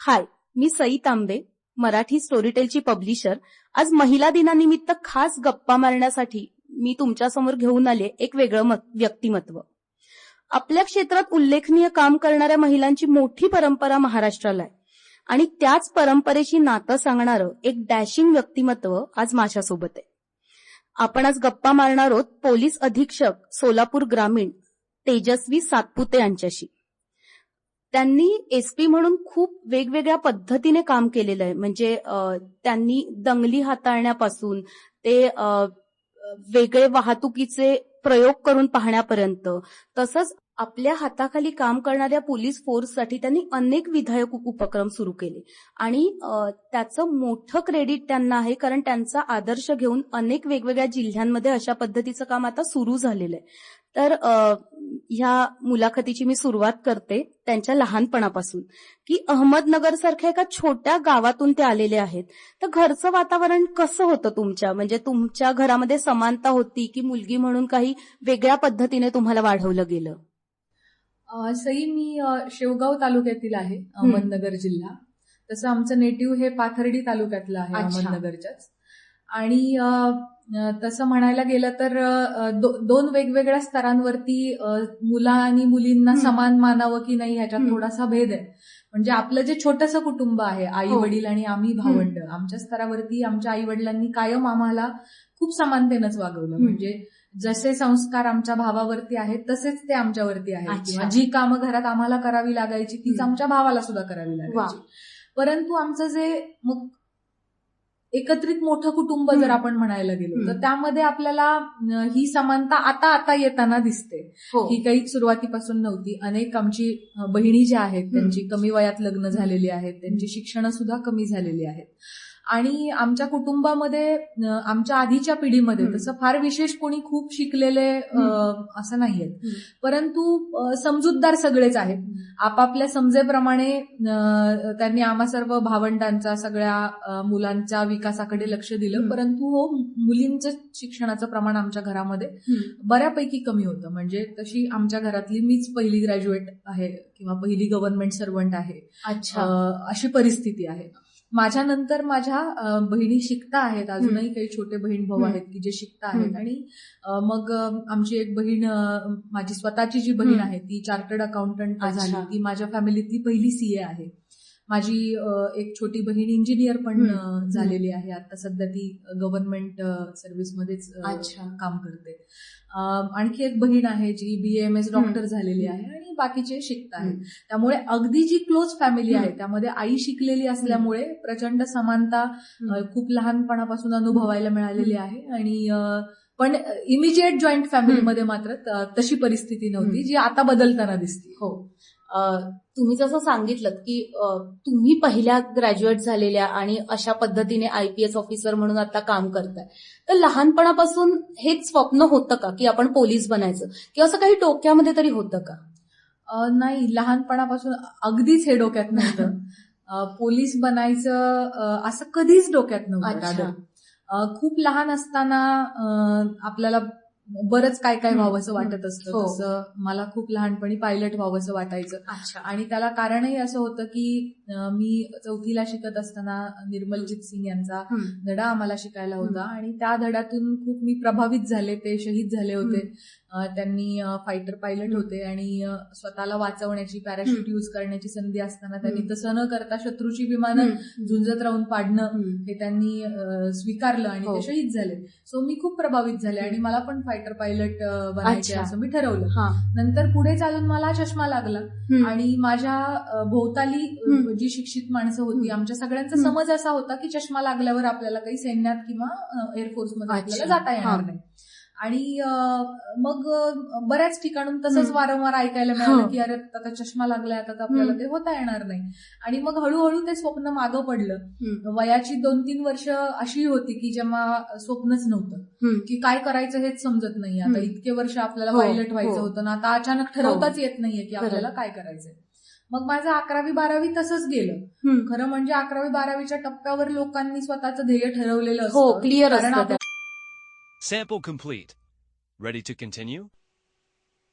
हाय मी सई तांबे मराठी स्टोरीटेलची पब्लिशर आज महिला दिनानिमित्त खास गप्पा मारण्यासाठी मी तुमच्यासमोर घेऊन आले एक वेगळं मत- व्यक्तिमत्व. आपल्या क्षेत्रात उल्लेखनीय काम करणाऱ्या महिलांची मोठी परंपरा महाराष्ट्राला आहे. आणि त्याच परंपरेशी नातं सांगणारं एक डॅशिंग व्यक्तिमत्व आज माझ्यासोबत आहे. आपण आज गप्पा मारणार आहोत पोलीस अधीक्षक सोलापूर ग्रामीण तेजस्वी सातपुते यांच्याशी. त्यांनी एसपी म्हणून खूप वेगवेगळ्या पद्धतीने काम केलेलं आहे. म्हणजे त्यांनी दंगली हाताळण्यापासून ते अ, वेगळे वाहतुकीचे प्रयोग करून पाहण्यापर्यंत तसंच आपल्या हाताखाली काम करणाऱ्या पोलीस फोर्ससाठी त्यांनी अनेक विधायक उपक्रम सुरू केले. आणि त्याचं मोठं क्रेडिट त्यांना आहे कारण त्यांचा आदर्श घेऊन अनेक वेगवेगळ्या जिल्ह्यांमध्ये अशा पद्धतीचं काम आता सुरू झालेलं आहे. तर ह्या मुलाखतीची मी सुरुवात करते त्यांच्या लहानपणापासून की अहमदनगर सारख्या एका छोट्या गावातून ते आलेले आहेत. तर घरचं वातावरण कसं होतं तुमच्या? म्हणजे तुमच्या घरामध्ये समानता होती की मुलगी म्हणून काही वेगळ्या पद्धतीने तुम्हाला वाढवलं गेलं? सई मी शेवगाव तालुक्यातील आहे अहमदनगर जिल्हा. तसं आमचं नेटिव्ह हे पाथर्डी तालुक्यातलं आहे. अहमदनगरच्याच. आणि तसं म्हणायला गेलं तर दो- दोन वेगवेगळ्या स्तरांवरती मुला आणि मुलींना. समान मानावं की नाही ह्याच्यात. थोडासा भेद आहे म्हणजे आपलं जे छोटंसं कुटुंब आहे आई हो. वडील आणि आम्ही भावंड आमच्या स्तरावरती आमच्या आई वडिलांनी कायम आम्हाला खूप समानतेनंच वागवलं. म्हणजे जसे संस्कार आमच्या भावावरती आहेत तसेच ते आमच्यावरती आहेत. किंवा जी कामं घरात आम्हाला करावी लागायची तीच. आमच्या भावाला सुद्धा करावी लागायची परंतु आमचं जे मग एकत्रित मोठं कुटुंब. जर आपण म्हणायला गेलो तर. त्यामध्ये आपल्याला ही समानता आता आता येताना दिसते हो ही काही सुरुवातीपासून नव्हती अनेक आमची बहिणी ज्या आहेत. त्यांची कमी वयात लग्न झालेली आहेत त्यांची शिक्षण सुद्धा कमी झालेली आहेत आणि आमच्या कुटुंबामध्ये आमच्या आधीच्या पिढीमध्ये. तसं फार विशेष कोणी खूप शिकलेले असं नाहीयेत. परंतु समजूतदार सगळेच आहेत. आपापल्या समजेप्रमाणे त्यांनी आम्हा सर्व भावंडांचा सगळ्या मुलांच्या विकासाकडे लक्ष दिलं. परंतु हो मुलींचं शिक्षणाचं प्रमाण आमच्या घरामध्ये. बऱ्यापैकी कमी होतं. म्हणजे तशी आमच्या घरातली मीच पहिली ग्रॅज्युएट आहे किंवा पहिली गव्हर्नमेंट सर्वंट आहे. अच्छा. अशी परिस्थिती आहे. माझ्या नंतर माझ्या बहिणी शिकता आहेत अजूनही काही छोटे बहीण भाऊ. आहेत की जे शिकता आहेत. आणि मग आमची एक बहीण माझी स्वतःची जी बहीण. आहे ती चार्टर्ड अकाउंटंट. झाली ती माझ्या फॅमिलीतली पहिली सीए आहे माझी एक छोटी बहीण इंजिनियर पण झालेली आहे. आता सध्या ती गव्हर्नमेंट सर्व्हिसमध्येच. काम करते. आणखी एक बहीण आहे जी बी एम एस डॉक्टर. झालेली आहे आणि बाकीचे शिकत आहेत. त्यामुळे अगदी जी क्लोज फॅमिली आहे. त्यामध्ये आई शिकलेली असल्यामुळे प्रचंड समानता खूप लहानपणापासून अनुभवायला मिळालेली आहे. आणि पण इमिजिएट जॉईंट फॅमिलीमध्ये मात्र तशी परिस्थिती नव्हती. जी आता बदलताना दिसते. हो. तुम्ही जसं सांगितलं की तुम्ही पहिल्या ग्रॅज्युएट झालेल्या आणि अशा पद्धतीने आयपीएस ऑफिसर म्हणून आता काम करताय. तर लहानपणापासून हेच स्वप्न होतं का की आपण पोलीस बनायचं? किंवा असं काही डोक्यामध्ये तरी होतं का? नाही लहानपणापासून अगदीच हे डोक्यात नव्हतं. पोलीस बनायचं असं कधीच डोक्यात नव्हतं खूप लहान असताना आपल्याला बरंच काय काय हं. व्हावंसं वाटत असतं हो. तसं मला खूप लहानपणी पायलट व्हावंसं वाटायचं अच्छा आणि त्याला कारणही असं होतं की मी चौथीला शिकत असताना निर्मलजीत सिंग यांचा धडा आम्हाला शिकायला होता आणि त्या धड्यातून खूप मी प्रभावित झाले ते शहीद झाले होते त्यांनी फायटर पायलट. होते आणि स्वतःला वाचवण्याची पॅराशूट. यूज करण्याची संधी असताना त्यांनी. तसं न करता शत्रूची विमानं झुंजत राहून पाडणं हे त्यांनी स्वीकारलं आणि हो. ते शहीद झाले सो मी खूप प्रभावित झाले आणि मला पण फायटर पायलट बनायचे. असं मी ठरवलं नंतर पुढे चालून मला चष्मा लागला आणि माझ्या भोवताली. जी शिक्षित माणसं होती हं. आमच्या सगळ्यांचा हं. समज असा होता की चष्मा लागल्यावर आपल्याला काही सैन्यात किंवा एअरफोर्समध्ये अच्छा. आपल्याला जाता येणार हा. नाही आणि मग बऱ्याच ठिकाणून तसंच हं. वारंवार ऐकायला मिळालं हो. की अरे आता चष्मा लागलाय आता आपल्याला हं. ते होता येणार नाही आणि मग हळूहळू ते स्वप्न मागं पडलं वयाची दोन तीन वर्ष अशी होती की जेव्हा स्वप्नच नव्हतं की काय करायचं हेच समजत नाही आता हं. इतके वर्ष आपल्याला हो, पायलट व्हायचं हो. होतं ना आता अचानक ठरवताच येत नाहीये की. आपल्याला काय करायचंय मग माझं अकरावी बारावी तसंच गेलं खरं म्हणजे अकरावी बारावीच्या टप्प्यावर लोकांनी स्वतःचं ध्येय ठरवलेलं हो असतं clear. Sample complete. Ready to continue?